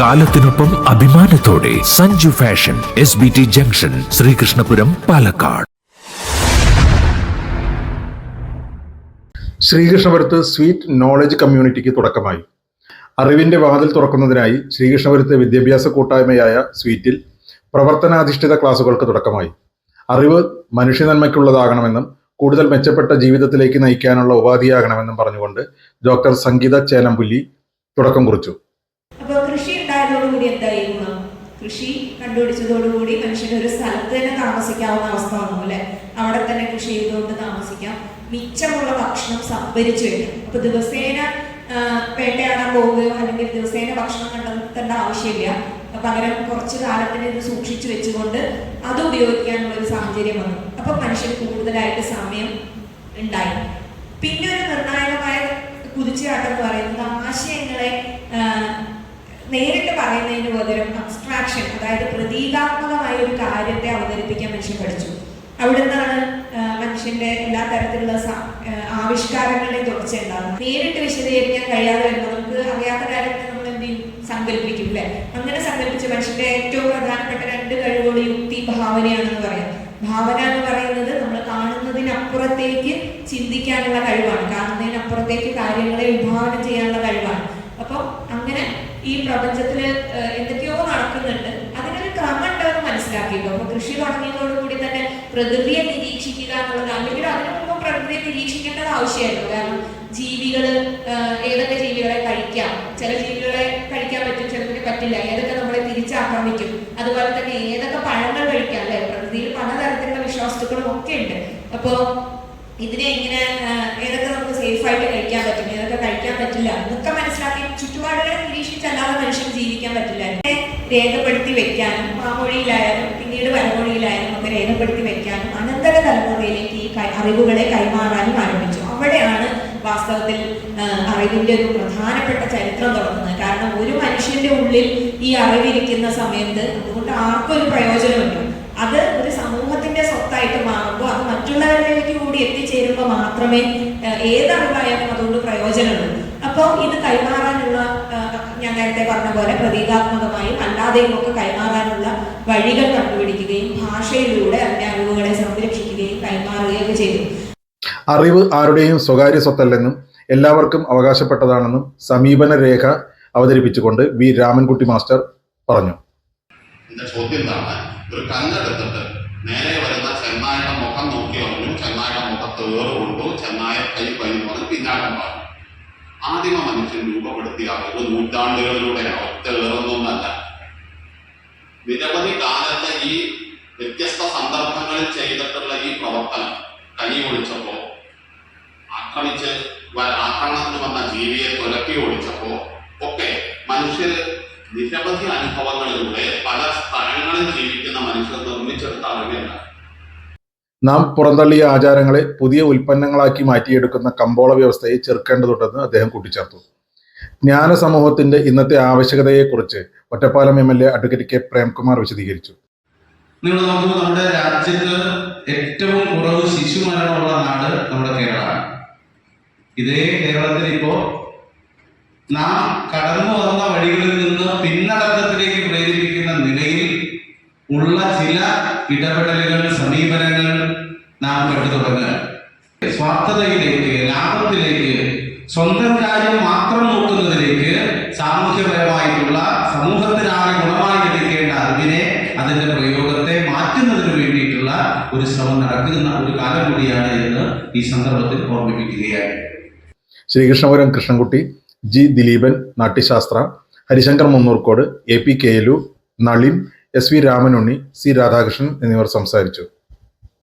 കാലത്തിനൊപ്പം അഭിമാനത്തോടെ Sanju fashion S B T junction Sreekrishnapuram Palakkad. ശ്രീകൃഷ്ണപുരത്ത് sweet knowledge കമ്മ്യൂണിറ്റിക്ക് തുടക്കമായി. അറിവിന്റെ വാതിൽ തുറക്കുന്നതിനായി ശ്രീകൃഷ്ണപുരത്തെ വിദ്യാഭ്യാസ കൂട്ടായ്മയായ സ്വീറ്റിൽ പ്രവർത്തനാധിഷ്ഠിത ക്ലാസുകൾക്ക് തുടക്കമായി. അറിവ് മനുഷ്യനന്മയ്ക്കുള്ളതാകണമെന്നും കൂടുതൽ മെച്ചപ്പെട്ട ജീവിതത്തിലേക്ക് നയിക്കാനുള്ള ഉപാധിയാകണമെന്നും പറഞ്ഞുകൊണ്ട് ഡോക്ടർ സംഗീത ചേലമ്പുലി തുടക്കം കുറിച്ചു അപ്പോൾ കൃഷി ഉണ്ടായതോടുകൂടി എന്തായി ഗുണം കൃഷി കണ്ടുപിടിച്ചതോടുകൂടി മനുഷ്യന് ഒരു സ്ഥലത്ത് തന്നെ താമസിക്കാവുന്ന അവസ്ഥ വന്നു അല്ലെ? അവിടെ തന്നെ കൃഷി ചെയ്തുകൊണ്ട് താമസിക്കാം. മിച്ചമുള്ള ഭക്ഷണം സംഭരിച്ചു വയ്ക്കാം. അപ്പൊ ദിവസേന വേട്ടയാടാൻ പോവുകയോ അല്ലെങ്കിൽ ദിവസേന ഭക്ഷണം കണ്ടെത്തേണ്ട ആവശ്യമില്ല. പകരം കുറച്ച് കാലത്തിന് ഇത് സൂക്ഷിച്ചു വെച്ചുകൊണ്ട് അത് ഉപയോഗിക്കാനുള്ള ഒരു സാഹചര്യം വന്നു. അപ്പൊ മനുഷ്യന് കൂടുതലായിട്ട് സമയം ഉണ്ടായി. പിന്നെ ഒരു നിർണായകമായ കുതിച്ചുചാട്ടം എന്ന് പറയുന്നത് ആശയങ്ങളെ ആ, നേരിട്ട് പറയുന്നതിന് പകരം അബ്സ്ട്രാക്ഷൻ അതായത് പ്രതീകാത്മകമായ ഒരു കാര്യത്തെ അവതരിപ്പിക്കാൻ മനുഷ്യൻ പഠിച്ചു അവിടുന്നാണ് ആ, മനുഷ്യന്റെ എല്ലാ തരത്തിലുള്ള ആവിഷ്കാരങ്ങളുടെ തുടർച്ച ഉണ്ടാകും നേരിട്ട് വിശദീകരിക്കാൻ കഴിയാതെ വരുമ്പോൾ നമുക്ക് അറിയാത്ത കാര്യത്തിൽ നമ്മൾ എന്ത് ചെയ്യും? സങ്കല്പിക്കും അല്ലെ? അങ്ങനെ സങ്കല്പിച്ച് മനുഷ്യന്റെ ഏറ്റവും പ്രധാനപ്പെട്ട രണ്ട് കഴിവുകൾ യുക്തി ഭാവനയാണെന്ന് പറയാം. ഭാവന എന്ന് പറയുന്നത് നമ്മൾ കാണുന്നതിനപ്പുറത്തേക്ക് ചിന്തിക്കാനുള്ള കഴിവാണ്. കാണുന്നതിനപ്പുറത്തേക്ക് കാര്യങ്ങളെ വിഭാവനം ചെയ്യാനുള്ള കഴിവാണ്. അപ്പം അങ്ങനെ ഈ പ്രപഞ്ചത്തിൽ എന്തൊക്കെയോ നടക്കുന്നുണ്ട്. അതിനൊരു ക്രമം ഉണ്ടെന്ന് മനസ്സിലാക്കിയിട്ടു? അപ്പൊ കൃഷി തുടങ്ങിയതോടുകൂടി തന്നെ പ്രകൃതിയെ നിരീക്ഷിക്കുക എന്നുള്ളത് അല്ലെങ്കിൽ അതിനു മുമ്പ് പ്രകൃതിയെ നിരീക്ഷിക്കേണ്ടത് ആവശ്യമായിരുന്നു. കാരണം ജീവികൾ ഏതൊക്കെ ജീവികളെ കഴിക്കാം? ചില ജീവികളെ കഴിക്കാൻ പറ്റും ചിലതിന് പറ്റില്ല. ഏതൊക്കെ നമ്മളെ തിരിച്ചാക്രമിക്കും? അതുപോലെ തന്നെ ഏതൊക്കെ പഴങ്ങൾ കഴിക്കാം അല്ലെ? പ്രകൃതിയിൽ പലതരത്തിലുള്ള വിശ്വാസത്തുക്കളും ഒക്കെ ഉണ്ട്. അപ്പോ ഇതിനെ ഇങ്ങനെ ഏതൊക്കെ നമുക്ക് സേഫ് ആയിട്ട് കഴിക്കാൻ പറ്റും ഏതൊക്കെ കഴിക്കാൻ പറ്റില്ല എന്നൊക്കെ മനസ്സിലാക്കി ചുറ്റുപാടുകളെ നിരീക്ഷിച്ചല്ലാതെ മനുഷ്യന് ജീവിക്കാൻ പറ്റില്ല. രേഖപ്പെടുത്തി വെക്കാനും മാമൊഴിയിലായാലും പിന്നീട് വരമൊഴിയിലായാലും ഒക്കെ രേഖപ്പെടുത്തി വയ്ക്കാനും അനന്തര തലമുറയിലേക്ക് ഈ അറിവുകളെ കൈമാറാനും ആരംഭിച്ചു. അവിടെയാണ് വാസ്തവത്തിൽ അറിവിന്റെ ഒരു പ്രധാനപ്പെട്ട ചരിത്രം തുടങ്ങുന്നത്. കാരണം ഒരു മനുഷ്യന്റെ ഉള്ളിൽ ഈ അറിവിരിക്കുന്ന സമയത്ത് അതുകൊണ്ട് ആർക്കൊരു പ്രയോജനമുണ്ട് അത് ഒരു സമൂഹത്തിന്റെ സ്വത്തായിട്ട് മാറുമ്പോൾ അത് മറ്റുള്ളവരിലേക്ക് കൂടി എത്തിച്ചേരുമ്പോൾ മാത്രമേ ഏതറിവായാലും അതുകൊണ്ട് പ്രയോജനമുള്ളൂ. അപ്പോൾ ഇത് കൈമാറാനുള്ള ഞാൻ നേരത്തെ പറഞ്ഞ പോലെ പ്രതീകാത്മകമായും അല്ലാതെയും ഒക്കെ കൈമാറാനുള്ള വഴികൾ കണ്ടുപിടിക്കുകയും കൈമാറുകയും ചെയ്തു. അറിവ് ആരുടെയും സ്വകാര്യ സ്വത്തല്ലെന്നും എല്ലാവർക്കും അവകാശപ്പെട്ടതാണെന്നും സമീപന രേഖ അവതരിപ്പിച്ചുകൊണ്ട് വി രാമൻകുട്ടി മാസ്റ്റർ പറഞ്ഞു. ചോദ്യം ഒരു കല്ലെടുത്തിട്ട് നേരെ വരുന്ന ചെന്നായുടെ മുഖം നോക്കി പറഞ്ഞു ചെന്നായുടെ മുഖത്ത് ഏറ് കൊണ്ടു ചെന്നായ കൈ കഴിഞ്ഞു പിന്നാക്കം പറഞ്ഞു ആദിമ മനുഷ്യൻ രൂപപ്പെടുത്തിയ അറിവ് നൂറ്റാണ്ടുകളിലൂടെ ഒറ്റ ഏറുന്നൊന്നല്ല നിരവധി കാലത്തെ ഈ വ്യത്യസ്ത സന്ദർഭങ്ങളിൽ ചെയ്തിട്ടുള്ള ഈ പ്രവർത്തനം കൈ ഒളിച്ചപ്പോ ആക്രമിച്ച് ആക്രമണത്തിന് വന്ന ജീവിയെ തുലക്കി ഓടിച്ചപ്പോ ഒക്കെ മനുഷ്യര് നിരവധി അനുഭവങ്ങളിലൂടെ പല സ്ഥലങ്ങളിൽ ജീവിക്കുന്ന മനുഷ്യർ നിർമ്മിച്ചെടുത്ത അറിവല്ല നാം പുറന്തള്ളിയ ആചാരങ്ങളെ പുതിയ ഉൽപ്പന്നങ്ങളാക്കി മാറ്റിയെടുക്കുന്ന കമ്പോള വ്യവസ്ഥയെ ചെറുക്കേണ്ടതുണ്ടെന്ന് അദ്ദേഹം കൂട്ടിച്ചേർത്തു. ജ്ഞാന സമൂഹത്തിന്റെ ഇന്നത്തെ ആവശ്യകതയെക്കുറിച്ച് Ottapalam M L A advocate K Premkumar വിശദീകരിച്ചു. നിങ്ങൾ നോക്കുമ്പോൾ നമ്മുടെ രാജ്യത്ത് ഏറ്റവും കുറവ് ശിശു മരണമുള്ള നാട് നമ്മുടെ കേരളമാണ്. ഇതേ കേരളത്തിൽ ഇപ്പോ നാം കടന്നു വന്ന വഴികളിൽ നിന്ന് പിന്നടക്കത്തിലേക്ക് പ്രേരിപ്പിക്കുന്ന നിലയിൽ ഉള്ള ചില ഇടപെടലുകൾ സമീപനങ്ങൾ നാം കണ്ടു തുടങ്ങുകയാണ്. സ്വാർത്ഥതയിലേക്ക് ലാഭത്തിലേക്ക് സ്വന്തം കാര്യം മാത്രം നോക്കുന്നതിലേക്ക് സാമൂഹ്യപരമായിട്ടുള്ള സമൂഹത്തിനാകെ ഗുണമായി ലഭിക്കേണ്ട അറിവിനെ അതിന്റെ പ്രയോഗത്തെ മാറ്റുന്നതിന് വേണ്ടിയിട്ടുള്ള ഒരു ശ്രമം നടക്കുന്ന ഒരു കാലം കൂടിയാണ് എന്ന് ഈ സന്ദർഭത്തിൽ ഓർമ്മിപ്പിക്കുകയാണ്. Sreekrishnapuram Krishnankutty G Dileepan Natyasastra Harishankar Munnurkode A P കെയലു Nalin S V Ramanunni C Radhakrishnan എന്നിവർ സംസാരിച്ചു.